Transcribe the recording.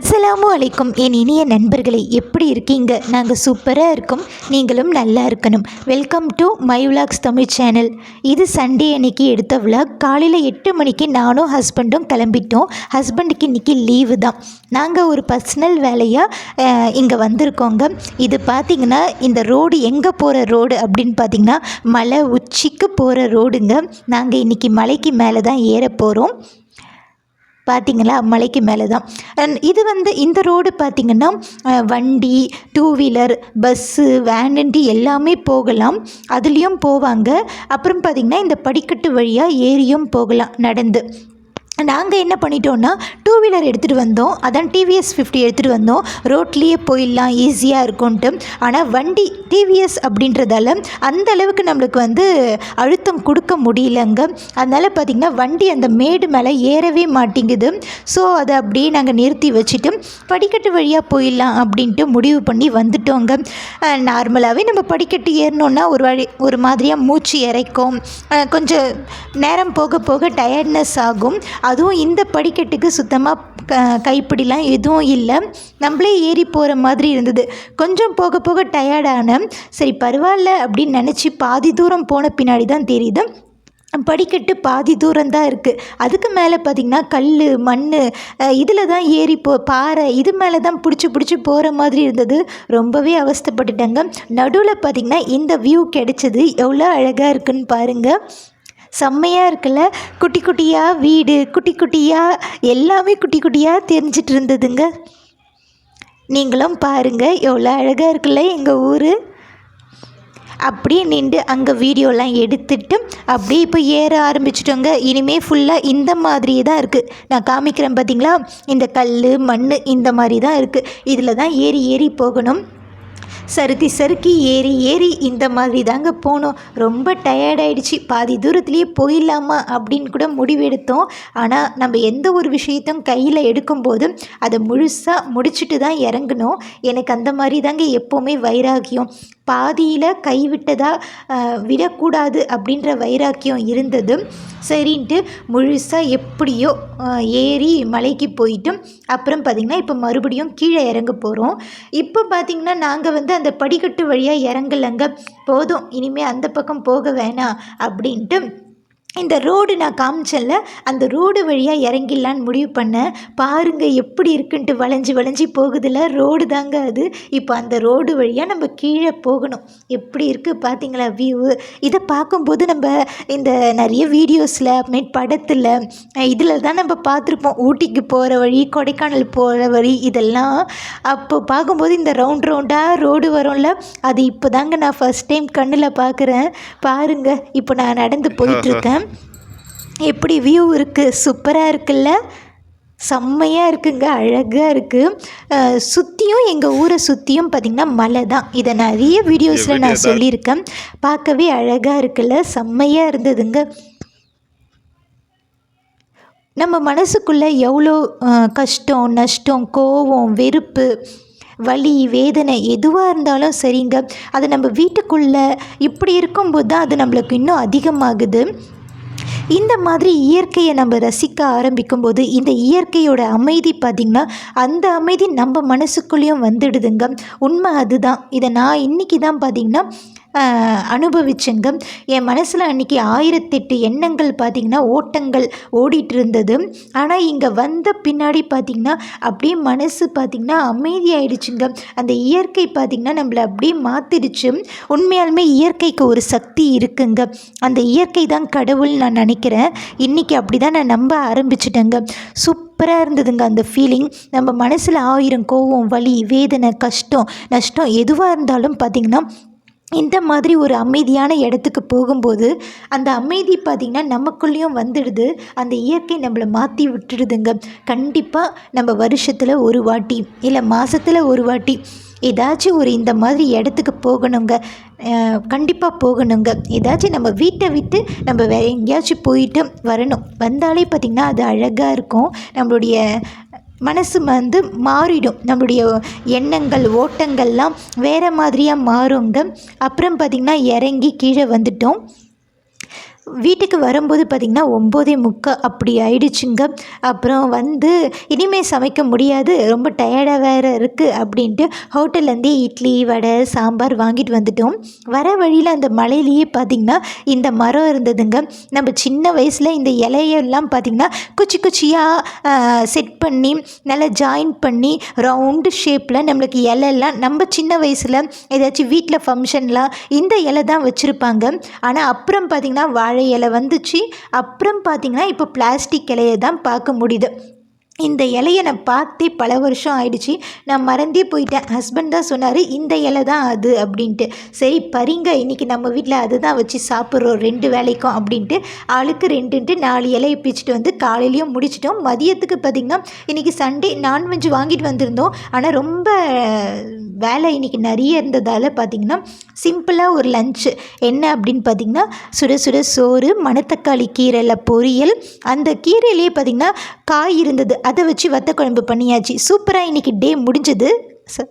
அஸ்லாம் வலைக்கும் என் இனிய நண்பர்களே எப்படி இருக்கீங்க? நாங்கள் சூப்பராக இருக்கோம். நீங்களும் நல்லா இருக்கணும். Welcome to my vlogs Tamil channel இது சண்டே அன்னைக்கு எடுத்த விலாக் காலையில் எட்டு மணிக்கு நானும் ஹஸ்பண்டும் கிளம்பிட்டோம். ஹஸ்பண்டுக்கு இன்றைக்கி லீவு தான். நாங்கள் ஒரு பர்சனல் வேலையாக இங்கே வந்திருக்கோங்க. இது பார்த்திங்கன்னா இந்த ரோடு எங்கே போகிற ரோடு அப்படின்னு பார்த்திங்கன்னா மலை உச்சிக்கு போகிற ரோடுங்க நாங்கள் இன்றைக்கி மலைக்கு மேலே தான் ஏற போகிறோம் பார்த்திங்களா மலைக்கு மேலே தான் அண்ட் இது வந்து இந்த ரோடு பார்த்திங்கன்னா வண்டி டூ வீலர் பஸ்ஸு வேனண்டி எல்லாமே போகலாம். அதுலேயும் போவாங்க. அப்புறம் பார்த்திங்கன்னா இந்த படிக்கட்டு வழியாக ஏரியும் போகலாம் நடந்து. நாங்கள் என்ன பண்ணிட்டோன்னா வீலர் எடுத்துகிட்டு வந்தோம். அதான் டிவிஎஸ் ஃபிஃப்டி எடுத்துகிட்டு வந்தோம். ரோட்லேயே போயிடலாம் ஈஸியாக இருக்கும்ன்ட்டு. ஆனால் வண்டி டிவிஎஸ் அப்படின்றதால அந்த அளவுக்கு நம்மளுக்கு வந்து அழுத்தம் கொடுக்க முடியலங்க. அதனால் பார்த்திங்கன்னா வண்டி அந்த மேடு மேலே ஏறவே மாட்டேங்குது. ஸோ அதை அப்படியே நாங்கள் நிறுத்தி வச்சுட்டு படிக்கட்டு வழியாக போயிடலாம் அப்படின்ட்டு முடிவு பண்ணி வந்துட்டோங்க. நார்மலாகவே நம்ம படிக்கட்டு ஏறினோன்னா ஒரு வழி ஒரு மாதிரியாக மூச்சு இறைக்கும். கொஞ்சம் நேரம் போக போக டயர்ட்னஸ் ஆகும். அதுவும் இந்த படிக்கட்டுக்கு சுத்தமாக க கைப்பிடிலாம் எதுவும் இல்லை. நம்மளே ஏறி போகிற மாதிரி இருந்தது. கொஞ்சம் போக போக டயர்டான சரி பரவாயில்ல அப்படின்னு நினச்சி பாதி தூரம் போன பின்னாடி தான் தெரியுது. படிக்கட்டு பாதி தூரம் தான் இருக்குது அதுக்கு மேலே பார்த்திங்கன்னா கல் மண் இதில் தான் ஏறி போ பாறை இது மேலே தான் பிடிச்சி பிடிச்சி போகிற மாதிரி இருந்தது. ரொம்பவே அவஸ்தைப்பட்டுட்டாங்க. நடுவில் பார்த்திங்கன்னா இந்த வியூ கிடைச்சது. எவ்வளோ அழகாக இருக்குன்னு பாருங்கள் செம்மையாக இருக்குல்ல? குட்டி குட்டியாக வீடு குட்டி குட்டியாக எல்லாமே குட்டி குட்டியாக தெரிஞ்சிட்டு இருந்ததுங்க. நீங்களும் பாருங்கள் எவ்வளோ அழகாக இருக்குல்ல எங்கள் ஊர். அப்படியே நின்று அங்கே வீடியோலாம் எடுத்துட்டு அப்படியே இப்போ ஏற ஆரம்பிச்சிட்டோங்க. இனிமேல் ஃபுல்லாக இந்த மாதிரியே தான் இருக்குது நான் காமிக்கிறேன் பார்த்தீங்களா இந்த கல் மண் இந்த மாதிரி தான் இருக்குது இதில் தான் ஏறி ஏறி போகணும். சறுக்கி சறுக்கி ஏறி ஏறி இந்த மாதிரி தாங்க போனோம். ரொம்ப டயர்டாயிடுச்சு பாதி தூரத்துலேயே போயிடலாமா அப்படின்னு கூட முடிவெடுத்தோம். ஆனால் நம்ம எந்த ஒரு விஷயத்தையும் கையில் எடுக்கும்போது அதை முழுசாக முடிச்சுட்டு தான் இறங்கணும் எனக்கு அந்த மாதிரி தாங்க எப்போவுமே வைராகியம். பாதியில் கைவிட்டதாக விடக்கூடாது அப்படின்ற வைராக்கியம் இருந்தது. சரின்ட்டு முழுசாக எப்படியோ ஏறி மலைக்கு போயிட்டு அப்புறம் பார்த்திங்கன்னா இப்போ மறுபடியும் கீழே இறங்க போகிறோம் இப்போ பார்த்திங்கன்னா நாங்கள் வந்து அந்த படிக்கட்டு வழியாக இறங்கலைங்க. போதும். இனிமேல் அந்த பக்கம் போக வேணாம் அப்படின்ட்டு இந்த ரோடு நான் காமிச்சேன்ல அந்த ரோடு வழியாக இறங்கிடலான்னு முடிவு பண்ணேன் பாருங்கள் எப்படி இருக்குன்ட்டு வளைஞ்சி வளைஞ்சி போகுதுல ரோடு தாங்க அது. இப்போ அந்த ரோடு வழியாக நம்ம கீழே போகணும். எப்படி இருக்குது பார்த்தீங்களா வியூ இதை பார்க்கும்போது நம்ம இந்த நிறைய வீடியோஸில் அப்புறமேட் படத்தில் இதில் தான் நம்ம பார்த்துருப்போம். ஊட்டிக்கு போகிற வழி கொடைக்கானல் போகிற வழி இதெல்லாம். அப்போ பார்க்கும்போது இந்த ரவுண்ட் ரவுண்டாக ரோடு வரும்ல அது இப்போ தாங்க நான் ஃபஸ்ட் டைம் கண்ணில் பார்க்குறேன். பாருங்கள் இப்போ நான் நடந்து போயிட்டுருக்கேன் எப்படி வியூ இருக்குது சூப்பராக இருக்குல்ல? செம்மையாக இருக்குங்க அழகாக இருக்குது சுற்றியும் எங்கள் ஊரை சுற்றியும் பார்த்திங்கன்னா மலை தான். இதை நிறைய வீடியோஸில் நான் சொல்லியிருக்கேன். பார்க்கவே அழகாக இருக்குல்ல? செம்மையாக இருந்ததுங்க. நம்ம மனசுக்குள்ளே எவ்வளோ கஷ்டம் நஷ்டம் கோவம் வெறுப்பு வலி வேதனை எதுவாக இருந்தாலும் சரிங்க. அது நம்ம வீட்டுக்குள்ளே இப்படி இருக்கும்போது தான் அது நம்மளுக்கு இன்னும் அதிகமாகுது. இந்த மாதிரி இயற்கையை நம்ம ரசிக்க ஆரம்பிக்கும்போது இந்த இயற்கையோட அமைதி பார்த்திங்கன்னா அந்த அமைதி நம்ம மனசுக்குள்ளேயும் வந்துடுதுங்க. உண்மை அதுதான். இதை நான் இன்றைக்கி தான் பார்த்திங்கன்னா அனுபவிச்சேங்க என் மனசில் அன்றைக்கி ஆயிரத்தெட்டு எண்ணங்கள் பார்த்திங்கன்னா ஓட்டங்கள் ஓடிட்டு இருந்தது ஆனால் இங்கே வந்த பின்னாடி பார்த்திங்கன்னா அப்படியே மனசு பார்த்திங்கன்னா அமைதியாயிடுச்சுங்க அந்த இயற்கை பார்த்திங்கன்னா நம்மளை அப்படியே மாற்றிடுச்சு உண்மையாலுமே இயற்கைக்கு ஒரு சக்தி இருக்குங்க அந்த இயற்கை தான் கடவுள் நான் நினைக்கிறேன். இன்றைக்கி அப்படி தான் நான் நம்ப ஆரம்பிச்சிட்டேங்க சூப்பராக இருந்ததுங்க அந்த ஃபீலிங் நம்ம மனசில் ஆயிரம் கோவம் வலி வேதனை கஷ்டம் நஷ்டம் எதுவாக இருந்தாலும் பார்த்திங்கன்னா இந்த மாதிரி ஒரு அமைதியான இடத்துக்கு போகும்போது அந்த அமைதி பார்த்திங்கன்னா நமக்குள்ளேயும் வந்துடுது. அந்த இயற்கை நம்மளை மாற்றி விட்டுடுதுங்க. கண்டிப்பாக நம்ம வருஷத்தில் ஒரு வாட்டி இல்லை மாதத்தில் ஒரு வாட்டி ஏதாச்சும் ஒரு இந்த மாதிரி இடத்துக்கு போகணுங்க. கண்டிப்பாக போகணுங்க. ஏதாச்சும் நம்ம வீட்டை விட்டு நம்ம வேறு எங்கேயாச்சும் போயிட்டு வரணும். வந்தாலே பார்த்திங்கன்னா அது அழகாக இருக்கும். நம்மளுடைய மனசு வந்து மாறிடும். நம்மளுடைய எண்ணங்கள் ஓட்டங்கள்லாம் வேறு மாதிரியாக மாறுங்க அப்புறம் பார்த்திங்கன்னா இறங்கி கீழே வந்துட்டோம். வீட்டுக்கு வரும்போது பார்த்திங்கன்னா ஒம்போதே முக்கால் அப்படி ஆயிடுச்சுங்க. அப்புறம் வந்து இனிமேல் சமைக்க முடியாது ரொம்ப டயர்டாக வேறு இருக்குது அப்படின்ட்டு ஹோட்டல்லேருந்தே இட்லி வடை சாம்பார் வாங்கிட்டு வந்துட்டோம். வர வழியில் அந்த மலையிலேயே பார்த்திங்கன்னா இந்த மரம் இருந்ததுங்க. நம்ம சின்ன வயசில் இந்த இலையெல்லாம் பார்த்திங்கன்னா குச்சி குச்சியாக செட் பண்ணி நல்லா ஜாயின் பண்ணி ரவுண்டு ஷேப்பில் நம்மளுக்கு இலையெல்லாம் நம்ம சின்ன வயசில் ஏதாச்சும் வீட்டில் ஃபங்க்ஷன்லாம் இந்த இலை தான் வச்சுருப்பாங்க. ஆனால் அப்புறம் பார்த்திங்கன்னா வாழை இலை வந்துச்சு. அப்புறம் பார்த்திங்கன்னா இப்போ பிளாஸ்டிக் இலையை தான் பார்க்க முடியுது. இந்த இலையை நான் பார்த்தே பல வருஷம் ஆயிடுச்சு. நான் மறந்தே போயிட்டேன். ஹஸ்பண்ட் தான் சொன்னார் இந்த இலை தான் அது அப்படின்ட்டு. சரி பரிங்க இன்றைக்கி நம்ம வீட்டில் அதுதான் வச்சு சாப்பிட்றோம் ரெண்டு வேலைக்கும் அப்படின்ட்டு. ஆளுக்கு ரெண்டுன்ட்டு நாலு இலையை பிச்சுட்டு வந்து காலையிலையும் முடிச்சிட்டோம். மதியத்துக்கு பார்த்திங்கன்னா இன்றைக்கி சண்டே நான்வெஜ் வாங்கிட்டு வந்திருந்தோம். ஆனால் ரொம்ப வேலை இன்றைக்கி நிறைய இருந்ததால் பார்த்திங்கன்னா சிம்பிளாக ஒரு லஞ்சு என்ன அப்படின்னு பார்த்திங்கன்னா சுட சுட சோறு மணத்தக்காளி கீரையில் பொரியல். அந்த கீரையிலேயே பார்த்திங்கன்னா காய் இருந்தது. அதை வச்சு வத்த குழம்பு பண்ணியாச்சு. சூப்பராக இன்றைக்கி டே முடிஞ்சது. ச